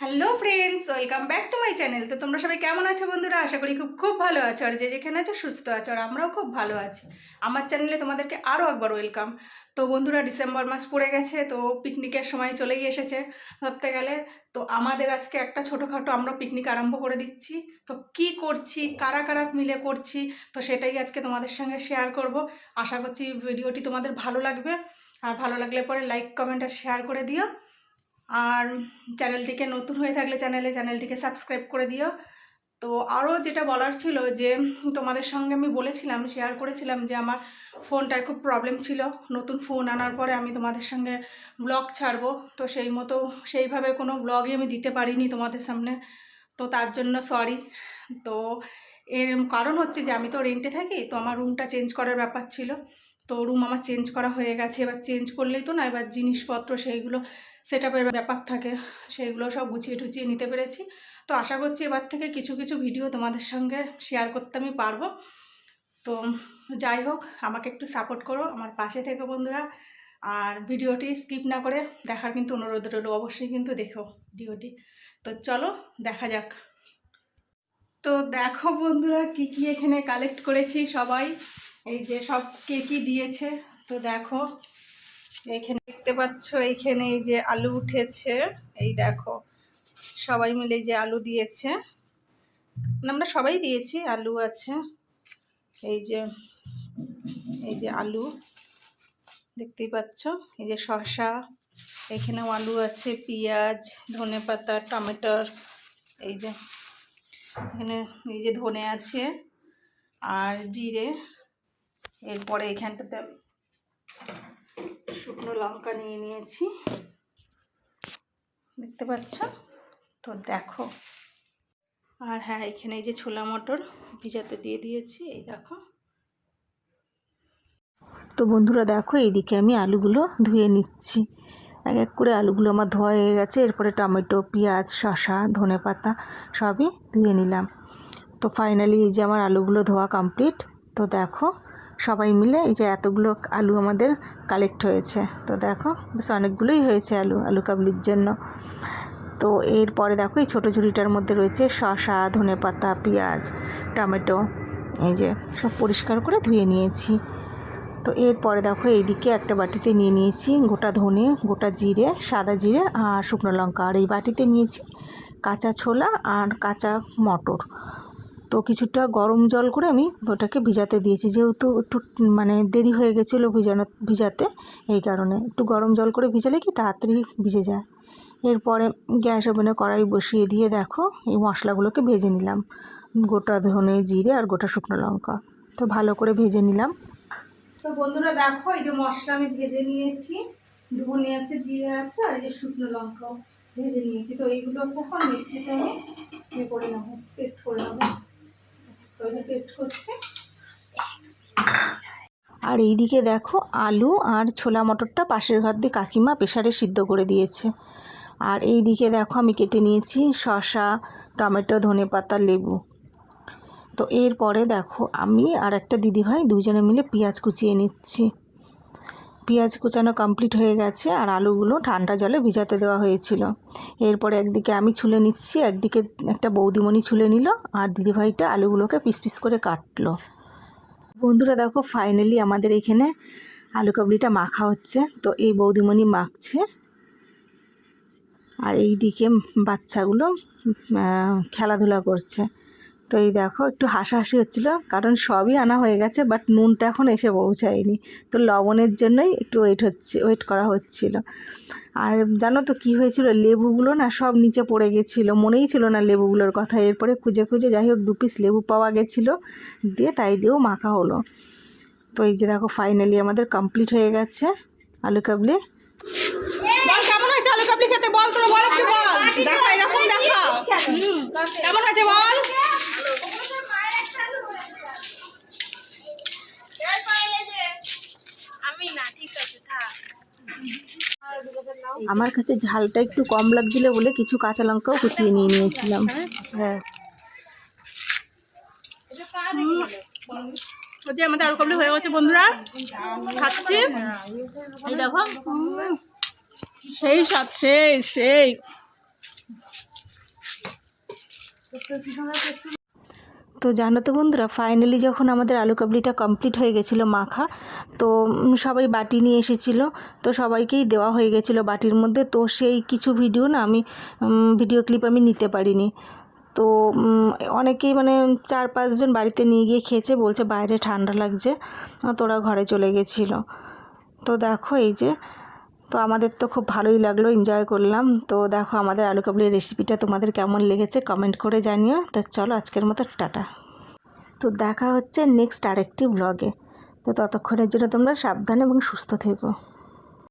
Hello friends, welcome back to my channel. তো তোমরা সবাই কেমন আছো বন্ধুরা? আশা করি খুব খুব ভালো আছো। আর যে যেখানে আছো, সুস্থ আছো, আর আমরাও খুব ভালো আছি। আমার চ্যানেলে তোমাদেরকে আরও একবার ওয়েলকাম। তো বন্ধুরা, ডিসেম্বর মাস পড়ে গেছে, তো পিকনিকের সময় চলেই এসেছে, ধরতে গেলে। তো আমাদের আজকে একটা ছোটোখাটো আমরা পিকনিক আরম্ভ করে দিচ্ছি। তো কি করছি, কারা কারা মিলে করছি, তো সেটাই আজকে তোমাদের সঙ্গে শেয়ার করব। আশা করছি ভিডিওটি তোমাদের ভালো লাগবে। আর ভালো লাগলে পরে লাইক কমেন্ট আর শেয়ার করে দিও। আর চ্যানেলটিকে নতুন হয়ে থাকলে চ্যানেলে চ্যানেলটিকে সাবস্ক্রাইব করে দিও। তো আরও যেটা বলার ছিল যে, তোমাদের সঙ্গে আমি বলেছিলাম শেয়ার করেছিলাম যে আমার ফোনটায় খুব প্রবলেম ছিল। নতুন ফোন আনার পরে আমি তোমাদের সঙ্গে ব্লগ ছাড়বো। তো সেই মতো, সেইভাবে কোনো ব্লগই আমি দিতে পারিনি তোমাদের সামনে। তো তার জন্য সরি তো এর কারণ হচ্ছে যে, আমি তো রেন্টে থাকি, তো আমার রুমটা চেঞ্জ করার ব্যাপার ছিল। তো রুম আমার চেঞ্জ করা হয়ে গেছে। এবার চেঞ্জ করলেই তো না, এবার জিনিসপত্র সেইগুলো সেট ব্যাপার থাকে সেইগুলো সব গুছিয়ে টুচিয়ে নিতে পেরেছি। তো আশা করছি এবার থেকে কিছু কিছু ভিডিও তোমাদের সঙ্গে শেয়ার করতে আমি পারব। তো যাই হোক, আমাকে একটু সাপোর্ট করো আমার পাশে থেকে বন্ধুরা। আর ভিডিওটি স্কিপ না করে দেখার কিন্তু অনুরোধ রইল, অবশ্যই কিন্তু দেখো ভিডিওটি তো চলো, দেখা যাক। তো দেখো বন্ধুরা, কি কি এখানে কালেক্ট করেছি সবাই। এই যে সব কে, কি দিয়েছে, তো দেখো। এখানে দেখতে পাচ্ছ এইখানে এই যে আলু উঠেছে। এই দেখো, সবাই মিলে যে আলু দিয়েছে। আমরা সবাই দিয়েছি, আলু আছে। এই যে এই যে আলু, দেখতেই পাচ্ছ? এই যে শসা, এখানেও আলু আছে, পেঁয়াজ, ধনে পাতা, টমেটোর, এই যে, এখানে এই যে ধনে আছে আর জিরে। এরপরে এখানটাতে শুকনো লঙ্কা নিয়ে নিয়েছি। দেখতে পাচ্ছ? তো দেখো। আর হ্যাঁ এখানে এই যে ছোলা মটর ভিজাতে দিয়ে দিয়েছি, এই দেখো। তো বন্ধুরা, দেখো, এইদিকে আমি আলুগুলো ধুয়ে নিচ্ছি। এক এক করে আলুগুলো আমার ধোয়া হয়ে গেছে, এরপরে টমেটো, পেঁয়াজ, শসা, ধনে পাতা সবই ধুয়ে নিলাম। তো ফাইনালি এই যে আমার আলুগুলো ধোয়া কমপ্লিট তো দেখো সবাই মিলে এই যে এতগুলো আলু আমাদের কালেক্ট হয়েছে। তো দেখো, বেশ অনেকগুলোই হয়েছে আলু আলু কাবলির জন্য। তো এরপরে দেখো, এই ছোটো ঝুড়িটার মধ্যে রয়েছে শসা, ধনে পাতা, পেঁয়াজ, টমেটো, এই যে সব পরিষ্কার করে ধুয়ে নিয়েছি। তো এরপরে দেখো, এইদিকে একটা বাটিতে নিয়ে নিয়েছি গোটা ধনে, গোটা জিরে, সাদা জিরে আর শুকনো লঙ্কা। আর এই বাটিতে নিয়েছি কাঁচা ছোলা আর কাঁচা মটর। তো কিছুটা গরম জল করে আমি ওটাকে ভিজাতে দিয়েছি। যেহেতু একটু মানে দেরি হয়ে গেছিল ভিজানো ভিজাতে, এই কারণে। একটু গরম জল করে ভিজালে কি তাড়াতাড়ি ভিজে যায়। এরপরে গ্যাস ওভেনে কড়াই বসিয়ে দিয়ে দেখো, এই মশলাগুলোকে ভেজে নিলাম। গোটা ধনে জিরে আর গোটা শুকনো লঙ্কা। তো ভালো করে ভেজে নিলাম। তো বন্ধুরা দেখো, এই যে মশলা আমি ভেজে নিয়েছি। ধনে আছে, জিরে আছে, আর এই যে শুকনো লঙ্কাও ভেজে নিয়েছি। তো এইগুলোকে এখন মিক্সিতে আমি ইয়ে করে নেব, পেস্ট করে নেব। আর এইদিকে দেখো আলু আর ছোলা মটরটা পাশের ঘর দিয়ে কাকিমা প্রেশারে সিদ্ধ করে দিয়েছে। আর এই দিকে দেখো আমি কেটে নিয়েছি শসা, টমেটো, ধনে পাতা, লেবু। তো এরপরে দেখো আমি আর একটা দিদিভাই দুজনে মিলে পেঁয়াজ কুচিয়ে নিচ্ছি। পেঁয়াজ কুচানো কমপ্লিট হয়ে গেছে আর আলুগুলো ঠান্ডা জলে ভিজাতে দেওয়া হয়েছিল। এরপরে একদিকে আমি ছুলে নিচ্ছি, একদিকে একটা বৌদিমণি ছুলে নিল আর দিদিভাইটা আলুগুলোকে পিস পিস করে কাটলো। বন্ধুরা দেখো ফাইনালি আমাদের এখানে আলু কাবলিটা মাখা হচ্ছে। তো এই বৌদিমণি মাখছে আর এই দিকে বাচ্চাগুলো খেলাধুলা করছে। তো এই দেখো, একটু হাসাহাসি হচ্ছিল, কারণ সবই আনা হয়ে গেছে বাট নুনটা এখন এসে পৌঁছায়নি। তো লবণের জন্যই একটু ওয়েট হচ্ছে ওয়েট করা হচ্ছিল। আর জানো তো কী হয়েছিল, লেবুগুলো না সব নিচে পড়ে গেছিল, মনেই ছিল না লেবুগুলোর কথা। এরপরে খুঁজে খুঁজে যাই হোক, দু পিস লেবু পাওয়া গেছিল, দিয়ে তাই দিয়েও মাখা হলো। তো এই যে দেখো ফাইনালি আমাদের কমপ্লিট হয়ে গেছে, আলু কাবলি। কেমন হয়েছে আলু কাবলি খেতে? বল বল কেমন হয়েছে বল আমি না ঠিক আছে থাক আমার কাছে ঝালটা একটু কম লাগছিল বলে কিছু কাঁচা লঙ্কাও কুচিয়ে নিয়ে নিয়েছিলাম। হ্যাঁ। ওই যে আমাদের আলু কাবলি হয়ে গেছে বন্ধুরা। খাচ্ছি। এই দেখো। সেই স্বাদ সেই সেই। তো জানো তো বন্ধুরা ফাইনালি যখন আমাদের আলু কাবলিটা কমপ্লিট হয়ে গেছিল মাখা, তো সবাই বাটি নিয়ে এসেছিল, তো সবাইকেই দেওয়া হয়ে গেছিল বাটির মধ্যে। তো সেই কিছু ভিডিও না আমি ভিডিও ক্লিপ আমি নিতে পারিনি। তো অনেকেই মানে চার পাঁচজন বাড়িতে নিয়ে গিয়ে খেয়েছে, বলছে বাইরে ঠান্ডা লাগছে তোরা ঘরে চলে গেছিল। তো দেখো এই যে তো আমাদের তো খুব ভালোই লাগল এনজয় করলাম। তো দেখো আমাদের আলু কাবলির রেসিপিটা তোমাদের কেমন লেগেছে কমেন্ট করে জানিও। তো চলো আজকের মতো টাটা। তো দেখা হচ্ছে নেক্সট আরেকটি ব্লগে তো ততক্ষণের জন্য তোমরা সাবধান এবং সুস্থ থেকো।